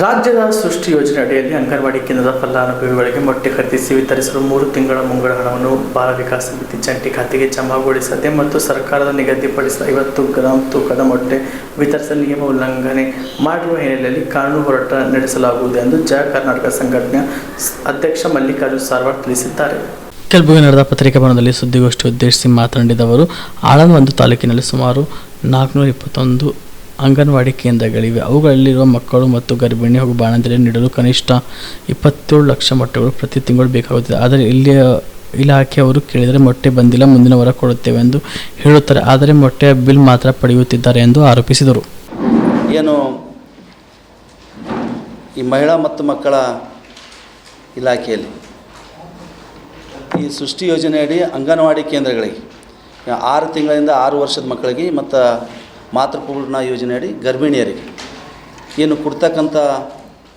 ರಾಜ್ಯದ ಸೃಷ್ಟಿ ಯೋಜನೆ ಅಡಿಯಲ್ಲಿ ಅಂಗನವಾಡಿ ಕೇಂದ್ರದ ಫಲಾನುಭವಿಗಳಿಗೆ ಮೊಟ್ಟೆ ಖರೀದಿಸಿ ವಿತರಿಸಲು ಮೂರು ತಿಂಗಳ ಮುಂಗಡ ಹಣವನ್ನು ಬಾಲ ವಿಕಾಸ ಸಮಿತಿ ಜಂಟಿ ಖಾತೆಗೆ ಜಮಾಗೊಳಿಸದೆ ಮತ್ತು ಸರ್ಕಾರದ ನಿಗದಿಪಡಿಸಿದ ಐವತ್ತು ಗ್ರಾಂ ತೂಕದ ಮೊಟ್ಟೆ ವಿತರಿಸಲು ನಿಯಮ ಉಲ್ಲಂಘನೆ ಮಾಡಿರುವ ಹಿನ್ನೆಲೆಯಲ್ಲಿ ಕಾನೂನು ಹೋರಾಟ ನಡೆಸಲಾಗುವುದು ಎಂದು ಜಯ ಕರ್ನಾಟಕ ಸಂಘಟನೆಯ ಅಧ್ಯಕ್ಷ ಮಲ್ಲಿಕಾರ್ಜುನ್ ಸಾರ್ವಾಡ್ ತಿಳಿಸಿದ್ದಾರೆ. ಕೆಲಬುಗೆ ನಡೆದ ಪತ್ರಿಕಾ ಭವನದಲ್ಲಿ ಸುದ್ದಿಗೋಷ್ಠಿ ಉದ್ದೇಶಿಸಿ ಮಾತನಾಡಿದ ಅವರು ಆಳಂದ ಒಂದು ತಾಲೂಕಿನಲ್ಲಿ ಸುಮಾರು ನಾಲ್ಕುನೂರ ಇಪ್ಪತ್ತೊಂದು ಅಂಗನವಾಡಿ ಕೇಂದ್ರಗಳಿವೆ. ಅವುಗಳಲ್ಲಿರುವ ಮಕ್ಕಳು ಮತ್ತು ಗರ್ಭಿಣಿ ಹಾಗೂ ಬಾಣಂತಿಯರಿಗೆ ನೀಡಲು ಕನಿಷ್ಠ ಇಪ್ಪತ್ತೇಳು ಲಕ್ಷ ಮೊಟ್ಟೆಗಳು ಪ್ರತಿ ತಿಂಗಳು ಬೇಕಾಗುತ್ತದೆ. ಆದರೆ ಇಲ್ಲಿಯ ಇಲಾಖೆಯವರು ಕೇಳಿದರೆ ಮೊಟ್ಟೆ ಬಂದಿಲ್ಲ, ಮುಂದಿನ ವಾರ ಕೊಡುತ್ತೇವೆ ಎಂದು ಹೇಳುತ್ತಾರೆ. ಆದರೆ ಮೊಟ್ಟೆಯ ಬಿಲ್ ಮಾತ್ರ ಪಡೆಯುತ್ತಿದ್ದಾರೆ ಎಂದು ಆರೋಪಿಸಿದರು. ಏನು ಈ ಮಹಿಳಾ ಮತ್ತು ಮಕ್ಕಳ ಇಲಾಖೆಯಲ್ಲಿ ಈ ಸೃಷ್ಟಿ ಯೋಜನೆಯಡಿ ಅಂಗನವಾಡಿ ಕೇಂದ್ರಗಳಿಗೆ, ಆರು ತಿಂಗಳಿಂದ ಆರು ವರ್ಷದ ಮಕ್ಕಳಿಗೆ ಮತ್ತು ಮಾತೃಪೂರ್ಣ ಯೋಜನೆಯಡಿ ಗರ್ಭಿಣಿಯರಿಗೆ ಏನು ಕೊಡ್ತಕ್ಕಂಥ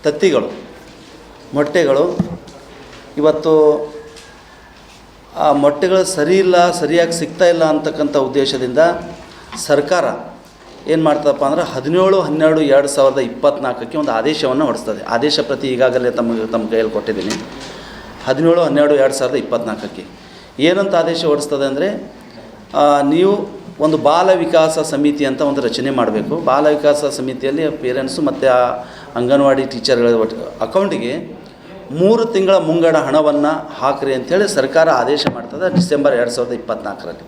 ತತ್ತಿಗಳು, ಮೊಟ್ಟೆಗಳು, ಇವತ್ತು ಆ ಮೊಟ್ಟೆಗಳು ಸರಿ ಇಲ್ಲ, ಸರಿಯಾಗಿ ಸಿಗ್ತಾ ಇಲ್ಲ ಅಂತಕ್ಕಂಥ ಉದ್ದೇಶದಿಂದ ಸರ್ಕಾರ ಏನು ಮಾಡ್ತದಪ್ಪ ಅಂದ್ರೆ ಹದಿನೇಳು, ಹನ್ನೆರಡು, ಎರಡು ಸಾವಿರದ ಇಪ್ಪತ್ತ್ನಾಲ್ಕಕ್ಕೆ ಒಂದು ಆದೇಶವನ್ನು ಹೊಡಿಸ್ತದೆ ಆದೇಶ ಪ್ರತಿ ಈಗಾಗಲೇ ತಮ್ಮ ತಮ್ಮ ಕೈಯಲ್ಲಿ ಕೊಟ್ಟಿದ್ದೀನಿ. ಹದಿನೇಳು, ಹನ್ನೆರಡು, ಎರಡು ಸಾವಿರದ ಇಪ್ಪತ್ತ್ನಾಲ್ಕಕ್ಕೆ ಏನಂತ ಆದೇಶ ಹೊಡಿಸ್ತದೆ ಅಂದರೆ ನೀವು ಒಂದು ಬಾಲ ವಿಕಾಸ ಸಮಿತಿ ಅಂತ ಒಂದು ರಚನೆ ಮಾಡಬೇಕು. ಬಾಲ ವಿಕಾಸ ಸಮಿತಿಯಲ್ಲಿ ಪೇರೆಂಟ್ಸು ಮತ್ತು ಆ ಅಂಗನವಾಡಿ ಟೀಚರ್ಗಳ ಅಕೌಂಟಿಗೆ ಮೂರು ತಿಂಗಳ ಮುಂಗಡ ಹಣವನ್ನು ಹಾಕ್ರಿ ಅಂಥೇಳಿ ಸರ್ಕಾರ ಆದೇಶ ಮಾಡ್ತದೆ ಡಿಸೆಂಬರ್ ಎರಡು ಸಾವಿರದ ಇಪ್ಪತ್ತ್ನಾಲ್ಕರಲ್ಲಿ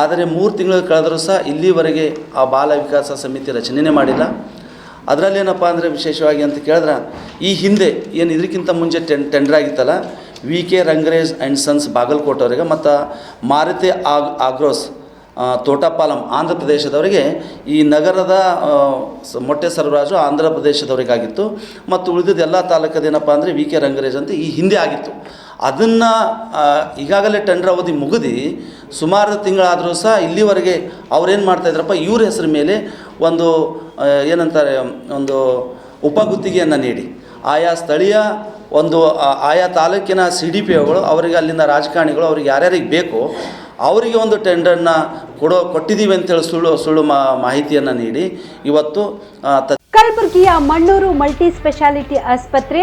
ಆದರೆ ಮೂರು ತಿಂಗಳು ಕಳೆದರೂ ಸಹ ಇಲ್ಲಿವರೆಗೆ ಆ ಬಾಲ ವಿಕಾಸ ಸಮಿತಿ ರಚನೆನೇ ಮಾಡಿಲ್ಲ. ಅದರಲ್ಲೇನಪ್ಪ ಅಂದರೆ ವಿಶೇಷವಾಗಿ ಅಂತ ಕೇಳಿದ್ರೆ ಈ ಹಿಂದೆ ಏನು ಇದಕ್ಕಿಂತ ಮುಂಚೆ ಟೆನ್ ಟೆಂಡರ್ ಆಗಿತ್ತಲ್ಲ, V K Rangrez and sons Bagalkote ಅವರಿಗೆ ಮತ್ತು ಮಾರುತಿ ಆಗ್ ಆಗ್ರೋಸ್ ತೋಟಪಾಲಂ ಆಂಧ್ರ ಪ್ರದೇಶದವರಿಗೆ, ಈ ನಗರದ ಮೊಟ್ಟೆ ಸರಬರಾಜು ಆಂಧ್ರ ಪ್ರದೇಶದವರಿಗಾಗಿತ್ತು. ಮತ್ತು ಉಳಿದಿದ್ದ ಎಲ್ಲ ತಾಲೂಕದೇನಪ್ಪ ಅಂದರೆ ವಿ ಕೆ ರಂಗರೇಜ್ ಅಂತ ಈ ಹಿಂದೆ ಆಗಿತ್ತು. ಅದನ್ನು ಈಗಾಗಲೇ ಟೆಂಡರ್ ಅವಧಿ ಮುಗಿದು, ಸುಮಾರು ತಿಂಗಳಾದರೂ ಸಹ ಇಲ್ಲಿವರೆಗೆ ಅವ್ರೇನು ಮಾಡ್ತಾಯಿದ್ರಪ್ಪ ಇವ್ರ ಹೆಸರು ಮೇಲೆ ಒಂದು ಏನಂತಾರೆ, ಒಂದು ಉಪಗುತ್ತಿಗೆಯನ್ನು ನೀಡಿ. ಆಯಾ ಸ್ಥಳೀಯ ಒಂದು ಆಯಾ ತಾಲೂಕಿನ ಸಿ ಡಿ ಪಿ ಒಗಳು ಅವರಿಗೆ ಅಲ್ಲಿಂದ ರಾಜಕಾರಣಿಗಳು, ಅವ್ರಿಗೆ ಯಾರ್ಯಾರಿಗೆ ಬೇಕೋ ಅವರಿಗೆ ಒಂದು ಟೆಂಡರ್ನ ಕೊಡೋ ಕೊಟ್ಟಿದ್ದೀವಿ ಅಂತೇಳಿ ಸುಳ್ಳು ಸುಳ್ಳು ಮಾಹಿತಿಯನ್ನು ನೀಡಿ. ಇವತ್ತು ಕಲಬುರಗಿಯ ಮಣ್ಣೂರು ಮಲ್ಟಿ ಸ್ಪೆಷಾಲಿಟಿ ಆಸ್ಪತ್ರೆ